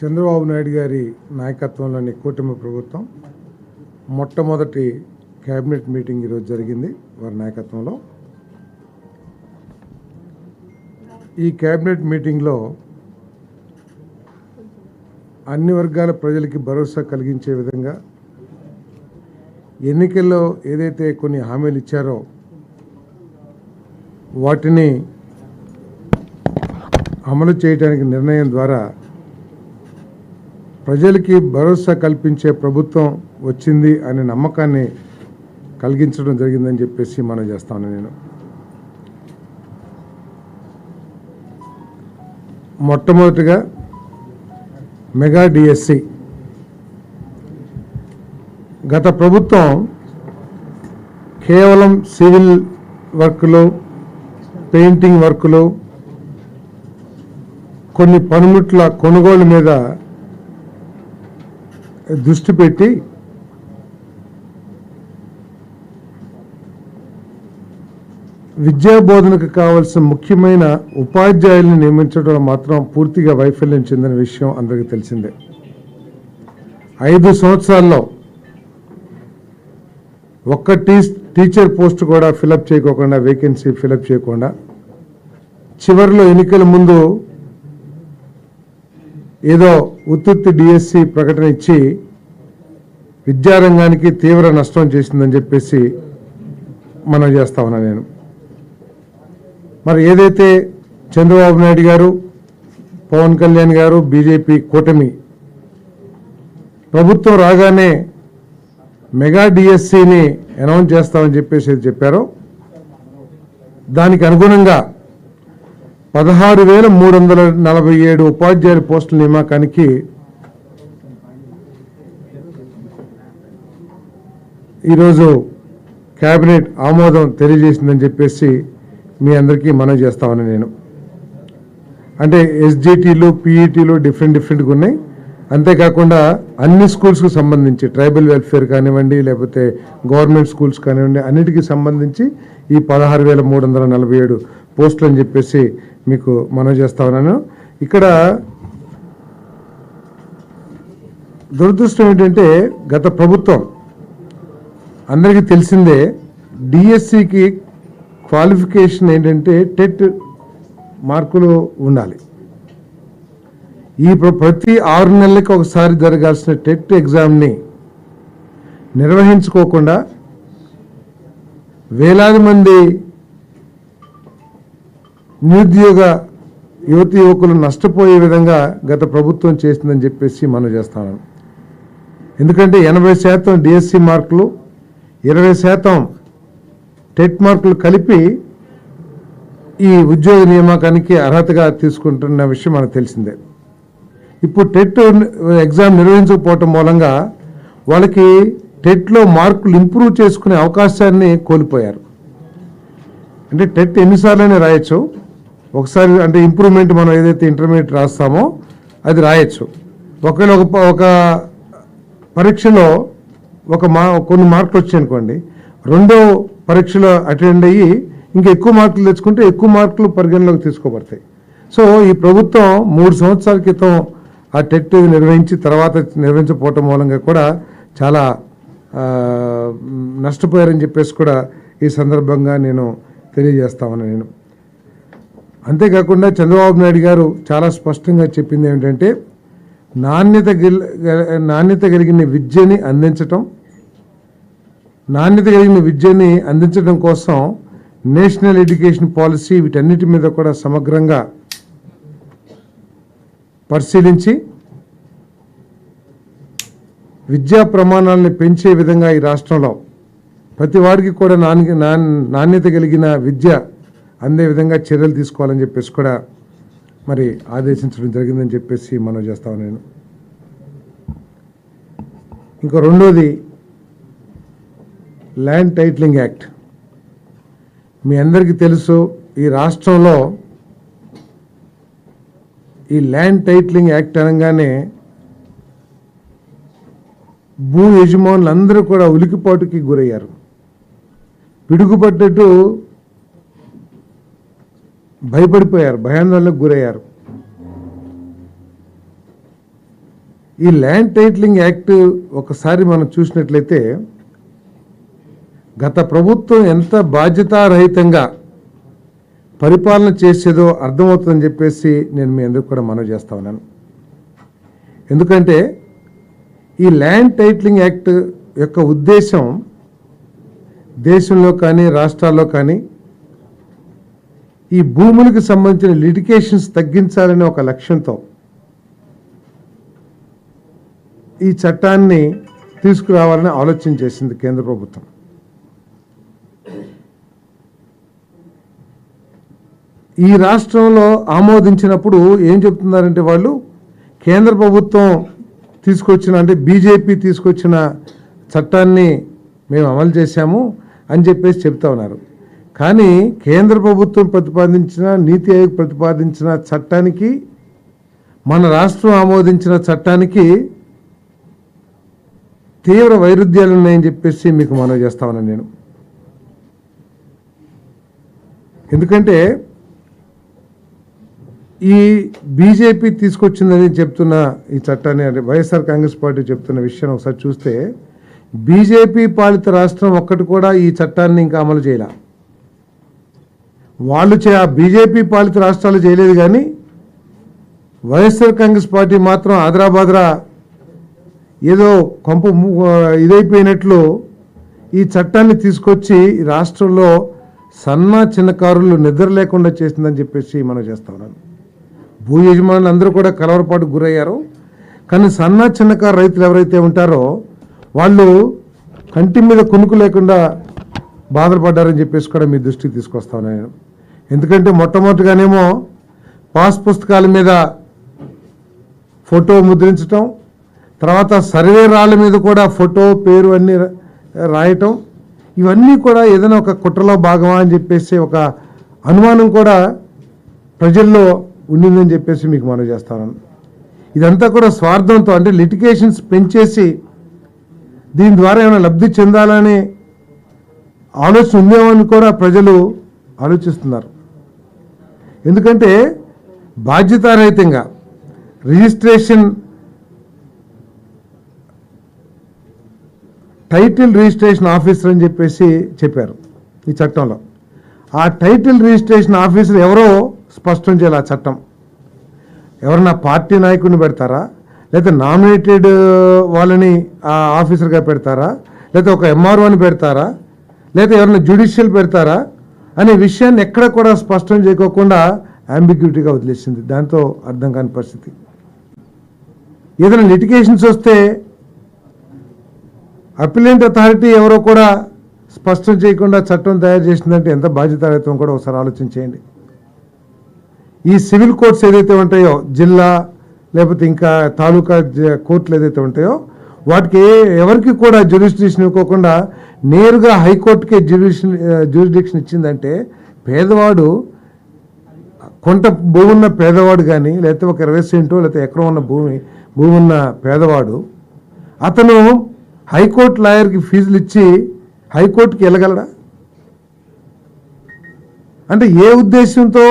చంద్రబాబు నాయుడు గారి నాయకత్వంలోని కూటమి ప్రభుత్వం మొట్టమొదటి క్యాబినెట్ మీటింగ్ ఈరోజు జరిగింది వారి నాయకత్వంలో. ఈ క్యాబినెట్ మీటింగ్లో అన్ని వర్గాల ప్రజలకి భరోసా కలిగించే విధంగా ఎన్నికల్లో ఏదైతే కొన్ని హామీలు ఇచ్చారో వాటిని అమలు చేయడానికి నిర్ణయం ద్వారా ప్రజలకి భరోసా కల్పించే ప్రభుత్వం వచ్చింది అనే నమ్మకాన్ని కలిగించడం జరిగిందని చెప్పేసి మనం చేస్తాను నేను. మొట్టమొదటిగా మెగా డిఎస్సి. గత ప్రభుత్వం కేవలం సివిల్ వర్క్లు పెయింటింగ్ వర్కులు కొన్ని పనిముట్ల కొనుగోలు మీద దృష్టి పెట్టి విద్యా బోధనకు కావాల్సిన ముఖ్యమైన ఉపాధ్యాయుల్ని నియమించడం మాత్రం పూర్తిగా వైఫల్యం చెందిన విషయం అందరికీ తెలిసిందే. ఐదు సంవత్సరాల్లో ఒక్క టీ టీచర్ పోస్ట్ కూడా ఫిలప్ చేయకోకుండా వేకెన్సీ ఫిలప్ చేయకుండా చివరిలో ఎన్నికల ముందు ఏదో ఉత్తుత్తి డిఎస్సి ప్రకటన ఇచ్చి విద్యారంగానికి తీవ్ర నష్టం చేసిందని చెప్పేసి మనం చేస్తా ఉన్నా నేను. మరి ఏదైతే చంద్రబాబు నాయుడు గారు పవన్ కళ్యాణ్ గారు బీజేపీ కూటమి ప్రభుత్వం రాగానే మెగా డిఎస్సిని అనౌన్స్ చేస్తామని చెప్పేసి చెప్పారో దానికి అనుగుణంగా పదహారు వేల మూడు వందల నలభై ఏడు ఉపాధ్యాయుల పోస్టుల నియామకానికి ఈరోజు కేబినెట్ ఆమోదం తెలియజేసిందని చెప్పేసి మీ అందరికీ మనవి చేస్తామని నేను. అంటే ఎస్జిటీలు పీఈటీలు డిఫరెంట్ డిఫరెంట్గా ఉన్నాయి. అంతేకాకుండా అన్ని స్కూల్స్కి సంబంధించి ట్రైబల్ వెల్ఫేర్ కానివ్వండి లేకపోతే గవర్నమెంట్ స్కూల్స్ కానివ్వండి అన్నిటికీ సంబంధించి ఈ పదహారు వేల మూడు వందల నలభై ఏడు పోస్టులు అని చెప్పేసి మీకు మనవి చేస్తా ఉన్నాను. ఇక్కడ దురదృష్టం ఏంటంటే గత ప్రభుత్వం అందరికీ తెలిసిందే డిఎస్సికి క్వాలిఫికేషన్ ఏంటంటే టెట్ మార్కులు ఉండాలి. ఈ ప్రతి ఆరు నెలలకు ఒకసారి జరగాల్సిన టెట్ ఎగ్జామ్ని నిర్వహించుకోకుండా వేలాది మంది నిరుద్యోగ యువతి యువకులు నష్టపోయే విధంగా గత ప్రభుత్వం చేసిందని చెప్పేసి మనం చేస్తాను ఎందుకంటే ఎనభై శాతం డిఎస్సి మార్కులు ఇరవై శాతం టెట్ మార్కులు కలిపి ఈ ఉద్యోగ నియామకానికి అర్హతగా తీసుకుంటున్న విషయం మనకు తెలిసిందే. ఇప్పుడు టెట్ ఎగ్జామ్ నిర్వహించకపోవటం మూలంగా వాళ్ళకి టెట్లో మార్కులు ఇంప్రూవ్ చేసుకునే అవకాశాన్ని కోల్పోయారు. అంటే టెట్ ఎన్నిసార్లైనా రాయొచ్చు. ఒకసారి అంటే ఇంప్రూవ్మెంట్ మనం ఏదైతే ఇంటర్మీడియట్ రాస్తామో అది రాయొచ్చు. ఒకవేళ ఒక ఒక పరీక్షలో ఒక మా కొన్ని మార్కులు వచ్చాయి అనుకోండి రెండో పరీక్షలో అటెండ్ అయ్యి ఇంకా ఎక్కువ మార్కులు తెచ్చుకుంటే ఎక్కువ మార్కులు పరిగణలోకి తీసుకోబడతాయి. సో ఈ ప్రభుత్వం మూడు సంవత్సరాల క్రితం ఆ టెట్ నిర్వహించి తర్వాత నిర్వహించకపోవటం మూలంగా కూడా చాలా నష్టపోయారని చెప్పేసి కూడా ఈ సందర్భంగా నేను తెలియజేస్తామని నేను అంతేకాకుండా చంద్రబాబు నాయుడు గారు చాలా స్పష్టంగా చెప్పింది ఏమిటంటే నాణ్యత నాణ్యత కలిగిన విద్యని అందించటం నాణ్యత కలిగిన విద్యని అందించడం కోసం నేషనల్ ఎడ్యుకేషన్ పాలసీ వీటన్నిటి మీద కూడా సమగ్రంగా పరిశీలించి విద్యా ప్రమాణాలను పెంచే విధంగా ఈ రాష్ట్రంలో ప్రతి వాడికి కూడా నాణ్యత కలిగిన విద్య అందే విధంగా చర్యలు తీసుకోవాలని చెప్పేసి కూడా మరి ఆదేశించడం జరిగిందని చెప్పేసి మనం చేస్తాం నేను ఇంకో రెండోది ల్యాండ్ టైటిలింగ్ యాక్ట్ మీ అందరికీ తెలుసు ఈ రాష్ట్రంలో ఈ ల్యాండ్ టైటిలింగ్ యాక్ట్ అనగానే భూ యజమానులు అందరూ కూడా ఉలికిపాటుకి గురయ్యారు. పిడుగుపడ్డట్టు భయపడిపోయారు భయాందోళనకు గురయ్యారు. ఈ ల్యాండ్ టైటిలింగ్ యాక్ట్ ఒకసారి మనం చూసినట్లయితే గత ప్రభుత్వం ఎంత బాధ్యతారహితంగా పరిపాలన చేసేదో అర్థమవుతుందని చెప్పేసి నేను మీ అందరికి కూడా మనవి చేస్తా ఉన్నాను. ఎందుకంటే ఈ ల్యాండ్ టైటిలింగ్ యాక్ట్ యొక్క ఉద్దేశం దేశంలో కానీ రాష్ట్రాల్లో కానీ ఈ భూములకు సంబంధించిన లిటికేషన్స్ తగ్గించాలనే ఒక లక్ష్యంతో ఈ చట్టాన్ని తీసుకురావాలని ఆలోచన చేసింది కేంద్ర ప్రభుత్వం. ఈ రాష్ట్రంలో ఆమోదించినప్పుడు ఏం చెప్తున్నారంటే వాళ్ళు కేంద్ర ప్రభుత్వం తీసుకొచ్చిన అంటే బీజేపీ తీసుకొచ్చిన చట్టాన్ని మేము అమలు చేశాము అని చెప్పేసి చెప్తా ఉన్నారు. కానీ కేంద్ర ప్రభుత్వం ప్రతిపాదించిన నీతి ఆయోగ్ ప్రతిపాదించిన చట్టానికి మన రాష్ట్రం ఆమోదించిన చట్టానికి తీవ్ర వైరుధ్యాలు ఉన్నాయని చెప్పేసి మీకు మనవి చేస్తా ఉన్నాను నేను. ఎందుకంటే ఈ బీజేపీ తీసుకొచ్చిందని చెప్తున్న ఈ చట్టాన్ని అంటే వైఎస్ఆర్ కాంగ్రెస్ పార్టీ చెప్తున్న విషయం ఒకసారి చూస్తే బీజేపీ పాలిత రాష్ట్రం ఒక్కటి కూడా ఈ చట్టాన్ని ఇంకా అమలు చేయలే. వాళ్ళు చే ఆ బీజేపీ పాలిత రాష్ట్రాలు చేయలేదు కానీ వైఎస్ఆర్ కాంగ్రెస్ పార్టీ మాత్రం ఆదరాబాద్రా ఏదో కొంప ఇదైపోయినట్లు ఈ చట్టాన్ని తీసుకొచ్చి ఈ రాష్ట్రంలో సన్న చిన్నకారులు నిద్ర లేకుండా చేసిందని చెప్పేసి మనం చేస్తా ఉన్నాను భూ యజమానులు అందరూ కూడా కలవరపాటు గురయ్యారు. కానీ సన్న చిన్నకారు రైతులు ఎవరైతే ఉంటారో వాళ్ళు కంటి మీద కునుకు లేకుండా బాధపడ్డారని చెప్పేసి కూడా మీ దృష్టికి తీసుకొస్తాను నేను ఎందుకంటే మొట్టమొదటిగానేమో పాస్ పుస్తకాల మీద ఫోటో ముద్రించటం తర్వాత సర్వే రాళ్ళ మీద కూడా ఫోటో పేరు అన్నీ రాయటం ఇవన్నీ కూడా ఏదైనా ఒక కుట్రలో భాగమా అని చెప్పేసి ఒక అనుమానం కూడా ప్రజల్లో ఉండిందని చెప్పేసి మీకు మనం చేస్తాను. ఇదంతా కూడా స్వార్థంతో అంటే లిటికేషన్స్ పెంచేసి దీని ద్వారా ఏమైనా లబ్ధి చెందాలనే ఆలోచన ఉందేమో కూడా ప్రజలు ఆలోచిస్తున్నారు. ఎందుకంటే బాధ్యతారహితంగా రిజిస్ట్రేషన్ టైటిల్ రిజిస్ట్రేషన్ ఆఫీసర్ అని చెప్పేసి చెప్పారు ఈ చట్టంలో. ఆ టైటిల్ రిజిస్ట్రేషన్ ఆఫీసర్ ఎవరో స్పష్టం చేయాలి ఆ చట్టం. ఎవరన్నా పార్టీ నాయకుడిని పెడతారా? లేదా నామినేటెడ్ వాళ్ళని ఆ ఆఫీసర్గా పెడతారా? లేదా ఒక ఎంఆర్ఓని పెడతారా? లేదా ఎవరైనా జ్యుడిషియల్ పెడతారా? అనే విషయాన్ని ఎక్కడ కూడా స్పష్టం చేయకోకుండా అంబిగ్యూటీగా వదిలేసింది. దాంతో అర్థం కాని పరిస్థితి. ఏదైనా లిటికేషన్స్ వస్తే అపిలెంట్ అథారిటీ ఎవరో కూడా స్పష్టం చేయకుండా చట్టం తయారు చేసిందంటే ఎంత బాధ్యతాయుతం కూడా ఒకసారి ఆలోచన చేయండి. ఈ సివిల్ కోర్ట్స్ ఏదైతే ఉంటాయో జిల్లా లేకపోతే ఇంకా తాలూకా జ- కోర్టులు ఏదైతే ఉంటాయో వాటికి ఎవరికి కూడా జ్యూరిస్డిక్షన్ ఇవ్వకుండా నేరుగా హైకోర్టుకే జ్యూరిషన్ జ్యూరిడిక్షన్ ఇచ్చిందంటే పేదవాడు కొంత భూమి ఉన్న పేదవాడు కానీ లేకపోతే ఒక ఇరవై సెంటు లేకపోతే ఎక్కడ ఉన్న భూమి భూమి ఉన్న పేదవాడు అతను హైకోర్టు లాయర్కి ఫీజులు ఇచ్చి హైకోర్టుకి వెళ్ళగలడా? అంటే ఏ ఉద్దేశంతో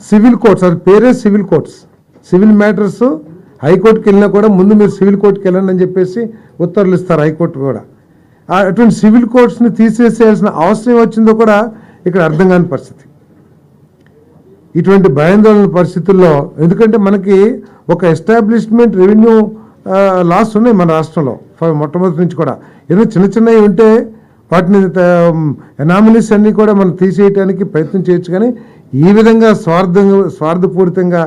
సివిల్ కోర్ట్స్ అది పేరే సివిల్ కోర్ట్స్. సివిల్ మ్యాటర్స్ హైకోర్టుకి వెళ్ళినా కూడా ముందు మీరు సివిల్ కోర్టుకి వెళ్ళండి అని చెప్పేసి ఉత్తర్వులు ఇస్తారు హైకోర్టు కూడా. అటువంటి సివిల్ కోర్ట్స్ని తీసేసేయాల్సిన అవసరం వచ్చిందో కూడా ఇక్కడ అర్థం కాని పరిస్థితి. ఇటువంటి భయాందోళన పరిస్థితుల్లో ఎందుకంటే మనకి ఒక ఎస్టాబ్లిష్మెంట్ రెవెన్యూ లాస్ ఉన్నాయి మన రాష్ట్రంలో ఫ- మొట్టమొదటి నుంచి కూడా. ఏదో చిన్న చిన్నవి ఉంటే వాటిని ఎనామిలీస్ అన్నీ కూడా మనం తీసేయటానికి ప్రయత్నం చేయొచ్చు కానీ ఈ విధంగా స్వార్థంగా స్వార్థపూరితంగా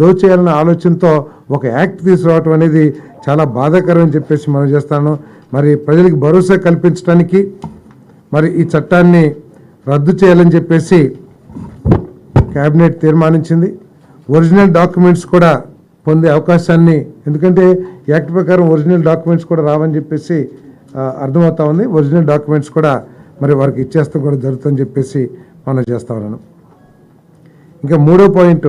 దోచేయాలన్న ఆలోచనతో ఒక యాక్ట్ తీసుకురావటం అనేది చాలా బాధాకరం అని చెప్పేసి మనం చేస్తాను. మరి ప్రజలకు భరోసా కల్పించడానికి మరి ఈ చట్టాన్ని రద్దు చేయాలని చెప్పేసి కేబినెట్ తీర్మానించింది. ఒరిజినల్ డాక్యుమెంట్స్ కూడా పొందే అవకాశాన్ని ఎందుకంటే యాక్ట్ ప్రకారం ఒరిజినల్ డాక్యుమెంట్స్ కూడా రావని చెప్పేసి అర్థమవుతా ఉంది. ఒరిజినల్ డాక్యుమెంట్స్ కూడా మరి వారికి ఇచ్చేస్తాం కూడా జరుగుతుందని చెప్పేసి మనం చేస్తా ఉన్నాను. ఇంకా మూడో పాయింట్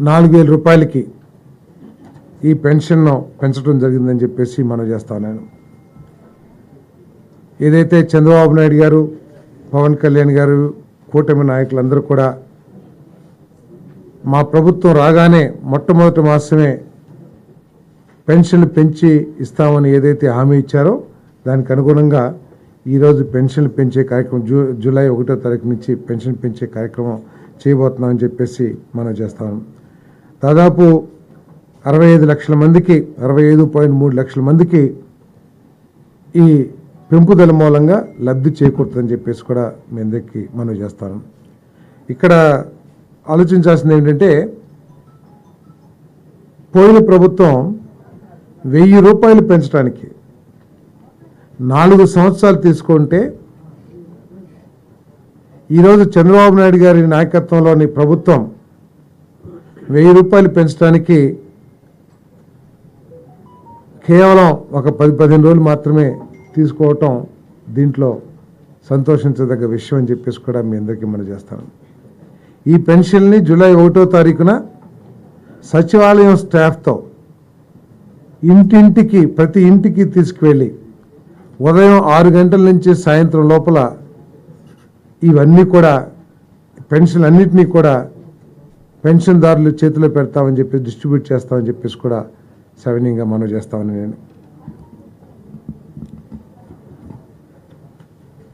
నాలుగు వేల రూపాయలకి ఈ పెన్షన్ను పెంచడం జరిగిందని చెప్పేసి మనం చేస్తాను నేను ఏదైతే చంద్రబాబు నాయుడు గారు పవన్ కళ్యాణ్ గారు కూటమి నాయకులందరూ కూడా మా ప్రభుత్వం రాగానే మొట్టమొదటి మాసమే పెన్షన్లు పెంచి ఇస్తామని ఏదైతే హామీ ఇచ్చారో దానికి అనుగుణంగా ఈరోజు పెన్షన్లు పెంచే కార్యక్రమం జూ జూలై ఒకటో తారీఖు నుంచి పెన్షన్ పెంచే కార్యక్రమం చేయబోతున్నామని చెప్పేసి మనం చేస్తాము దాదాపు అరవై ఐదు లక్షల మందికి అరవై ఐదు పాయింట్ మూడు లక్షల మందికి ఈ పెంపుదల మూలంగా లబ్ధి చేకూరుతుందని చెప్పేసి కూడా మీ అందరికీ మనం చేస్తాను. ఇక్కడ ఆలోచించాల్సింది ఏంటంటే పోయిన ప్రభుత్వం వెయ్యి రూపాయలు పెంచడానికి నాలుగు సంవత్సరాలు తీసుకుంటే ఈరోజు చంద్రబాబు నాయుడు గారి నాయకత్వంలోని ప్రభుత్వం వెయ్యి రూపాయలు పెంచడానికి కేవలం ఒక పది పదిహేను రోజులు మాత్రమే తీసుకోవటం దీంట్లో సంతోషించదగ్గ విషయం అని చెప్పేసి కూడా మీ అందరికీ మనం చేస్తాను ఈ పెన్షన్ని జూలై ఒకటో తారీఖున సచివాలయం స్టాఫ్తో ఇంటింటికి ప్రతి ఇంటికి తీసుకువెళ్ళి ఉదయం ఆరు గంటల నుంచి సాయంత్రం లోపల ఇవన్నీ కూడా పెన్షన్ అన్నిటినీ కూడా పెన్షన్దారులు చేతిలో పెడతామని చెప్పి డిస్ట్రిబ్యూట్ చేస్తామని చెప్పేసి కూడా సవినీయంగా మనం చేస్తామని నేను